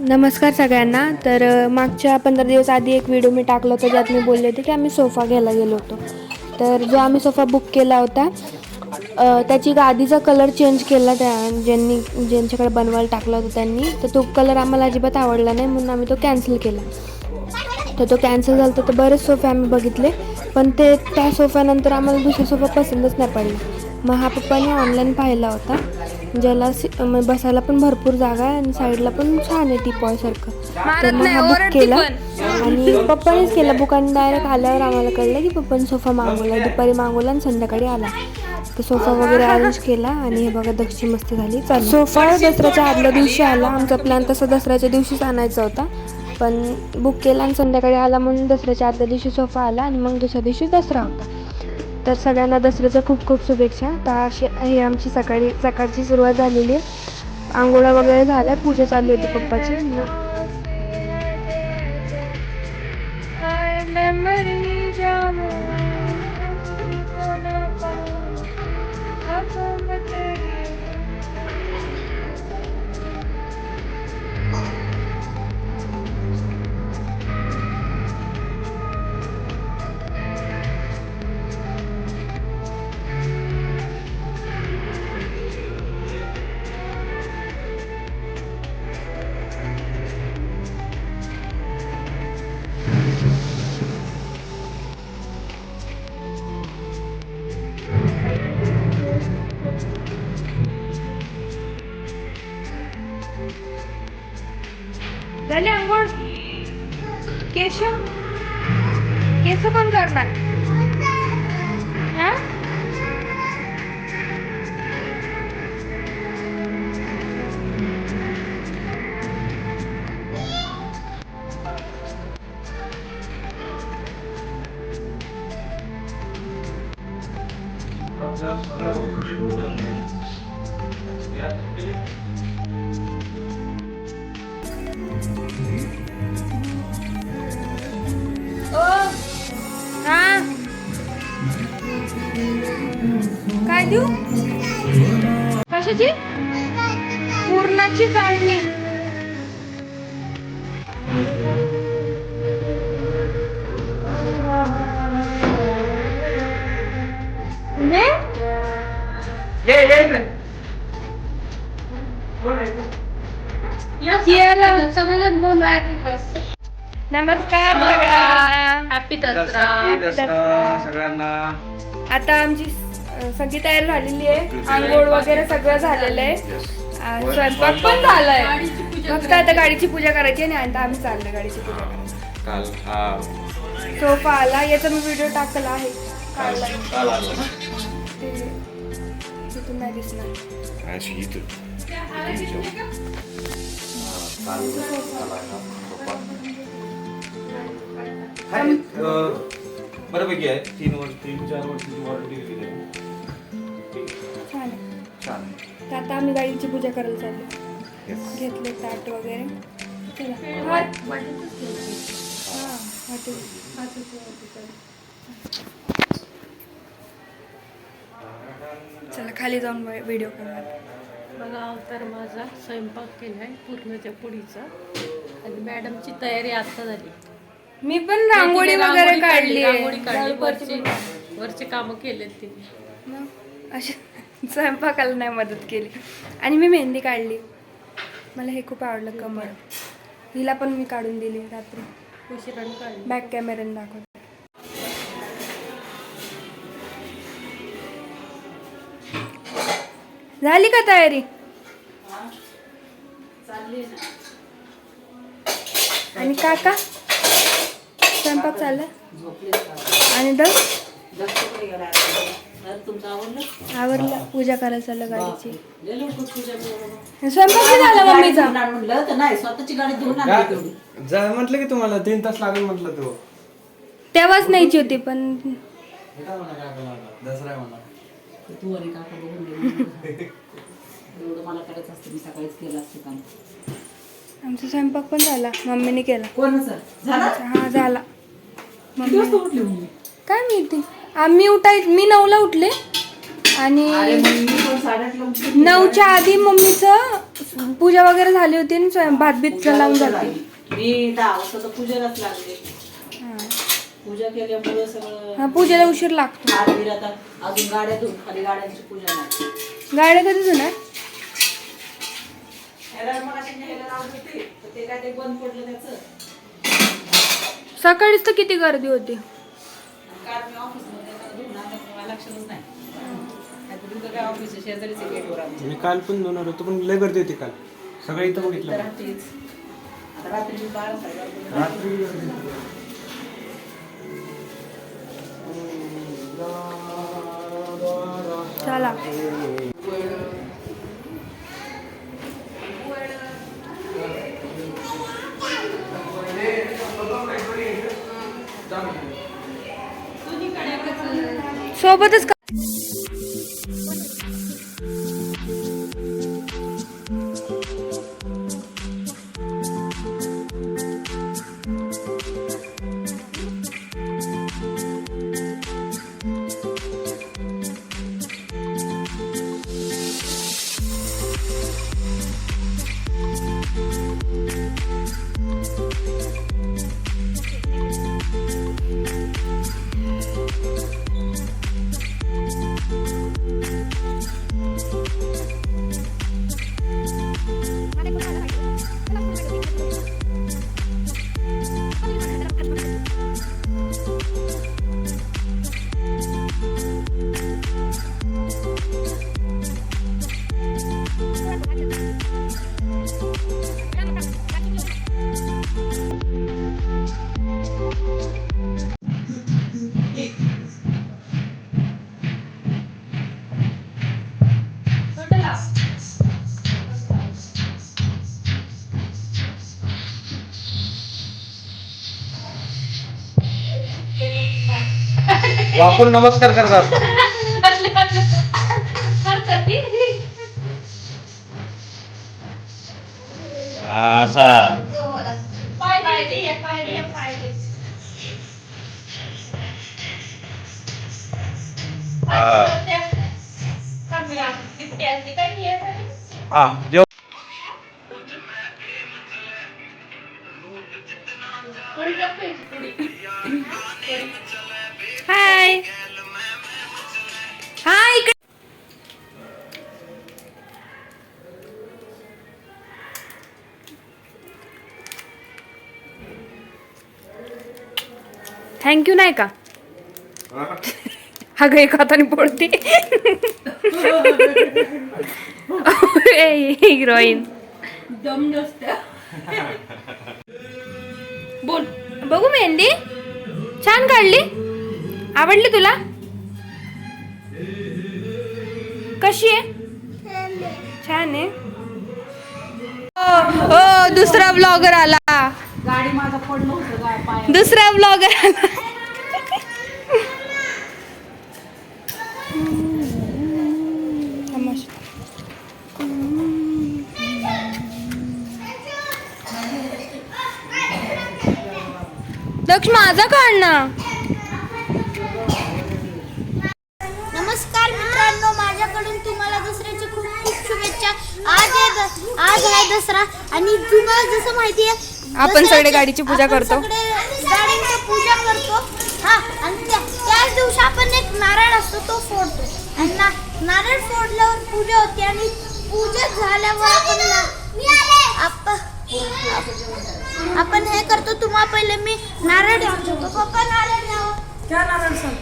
नमस्कार सगळ्यांना. तर मागच्या पंधरा दिवस आधी एक व्हिडिओ मी टाकला होता ज्यात मी बोलले होते की आम्ही सोफा घ्यायला गेलो होतो. तर जो आम्ही सोफा बुक केला होता त्याची गादीचा कलर चेंज केला त्या ज्यांनी ज्यांच्याकडे बनवायला टाकला होता त्यांनी तर तो कलर आम्हाला अजिबात आवडला नाही म्हणून आम्ही तो कॅन्सल केला. तर तो कॅन्सल झाला तर बरेच सोफे आम्ही बघितले. पण ते त्या सोफ्यानंतर आम्हाला दुसरा सोफा पसंतच नाही पडला. मग हा पप्पाने ऑनलाईन पाहिला होता. ज्याला सि- बसायला पण भरपूर जागा आहे आणि साईडला पण छान आहे टिपॉयसारखं तर मग हा बुक केला आणि पप्पानेच केला. बुक आणि डायरेक्ट आल्यावर आम्हाला कळलं की पप्पाने सोफा मागवला. दुपारी मागवला आणि संध्याकाळी आला. तर सोफा वगैरे अरेंज केला आणि हे बघा दक्षी मस्ती झाली. चालू. सोफा दसऱ्याच्या आदल्या दिवशी आला. आमचा प्लॅन तसा दसऱ्याच्या दिवशीच आणायचा होता. पण बुक केला आणि संध्याकाळी आला म्हणून दसऱ्याच्या आदल्या दिवशी सोफा आला आणि मग दुसऱ्या दिवशी दसरा होता. तर सगळ्यांना दसऱ्याच्या खूप खूप शुभेच्छा. तर अशी हे आमची सकाळी सकाळची सुरुवात झालेली आहे. आंघोळा वगैरे झाल्या पूजा चालू होती पप्पाची. देऊ? कशाची? पूर्णाची चाळणी. नमस्कार सगळ्यांना हॅपी दसरा सगळ्यांना. आता आमची सगळी तयारी झालेली आहे. आंघोळ वगैरे सगळं झालेलं आहे. स्वयंपाक पण झालाय. फक्त आता गाडीची पूजा करायची आणि आता आम्ही चाललोय गाडीची पूजा करायला. काल हा. सोफा आला. याचा मी व्हिडिओ टाकला आहे. तिथून नाही दिसणार. अं, बऱ्यापैकी आहे. तीन वर्ष तीन चार वर्षाची वॉरंटी दिली तर आता आम्ही गाडीची पूजा करायला चाललो. घेतले ताट वगैरे. चला. हा. चला. खाली जाऊन व्हिडिओ करूया बघा तर माझा स्वयंपाक केलाय पूर्णच्या पुडीचा आणि मॅडमची तयारी आता झाली. मी पण रांगोळी वगैरे काढली रांगोळी काढली वरची वरचे कामं केलेत तिने. अशी स्वयंपाकाला नाही मदत केली. आणि मी मेहंदी काढली. मला हे खूप आवडलं कमळ. हिला पण मी काढून दिली रात्री. उशिराने बॅक कॅमेऱ्याने दाखवते. झाली का तयारी? आणि काका? स्वयंपाक चालला? आणि दस आवरलं पूजा करायला चाललं गाडीची. स्वयंपाक झाला मम्मीचा म्हणलं तर नाही स्वतःची गाडी धुवून आणली तेवढी. जा म्हटलं की तुम्हाला तीन तास लागेल म्हटलं तो. तेव्हाच न्यायची होती पण दसरा आहे म्हणा तू आणि काका बघून घे. एवढं मला करायचं असतं मी सकाळीच केलं असतं काम. आमचा स्वयंपाक पण झाला मम्मीने केला. कोण झाला? हा झाला. मम्मी? काय माहिती? आम्ही उठाय मी नऊला उठले. आणि. नऊच्या आधी मम्मीचं पूजा वगैरे झाली होती आणि भात बीत लावून झाली. झाली. मी दहा वाजता तर पूजेलाच लागले. पूजा केल्यामुळे सगळं हा पूजेला उशीर लागतो. अजून गाड्या धुवून खाली गाड्यांची पूजा नाही. गाड्या कधी त्याचं. सकाळीच तर किती गर्दी होती. आणलं पण मला लक्षातच नाही. नाहीतर तिथं काय ऑफिस शेजारीच आहे गेटवर आमच्या मी काल पण दोन होतो पण लय गर्दी होती काल. सगळं इथं तर बघितलं आता रात्री बारा साडेबारा रात्री गर्दी होती. चला. सोबतच का वापरून नमस्कार करतात. असा. हा. जेव थँक्यू नाही का? अगं एक हाताने पडते हिरोईन. दम नसत्या. बोल. बघू मेहंदी. छान काढली. आवडली तुला? कशी आहे? छान आहे. ओ दुसरा ब्लॉगर आला. गाडी माझा पडलं होतं गाय पाय दुसरा ब्लॉगर आला. दक्ष माझा काढ ना. नमस्कार मित्रांनो माझ्याकडून तुम्हाला दसऱ्याची खूप खूप शुभेच्छा. आज आहे द- आज आहे दसरा आणि तुम्हाला जसं माहिती आहे आपण सगळे गाडीची पूजा आपण करतो. सगळे गाडींची पूजा करतो. हा आणि त्या- त्याच दिवशी आपण एक नारळ असतो तो फोडतो. आणि ना- नारळ फोडल्यावर पूजा होते आणि पूजा झाल्यावर आपण ना- आप- आपण हे करतो तुम्हा पहिले मी नारळ ठेवतो. पप्पा नारळ द्यावं क्या नारायण सर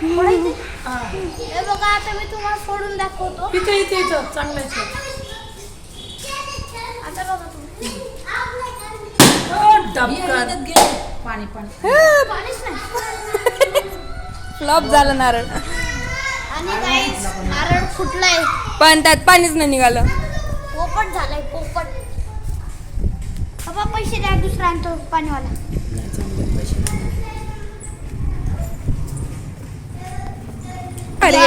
हे बघा आता मी तुम्हाला फोडून दाखवतो. इथे इथे इथं. चांगलं आहे आता बघा तुम्ही डबकर पाणी पाणी. पाणीच नाही. फ्लॉप झालं नारळ. आणि गाईस नारळ फुटलाय. पण त्यात पाणीच नाही निघालं. पोपट झालाय पोपट. बाबा पैसे द्या दुसरा आणतो पाणीवाला. अरे.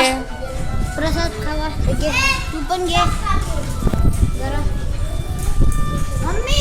प्रसाद खावा. घे तू पण घे. जरा. मम्मी!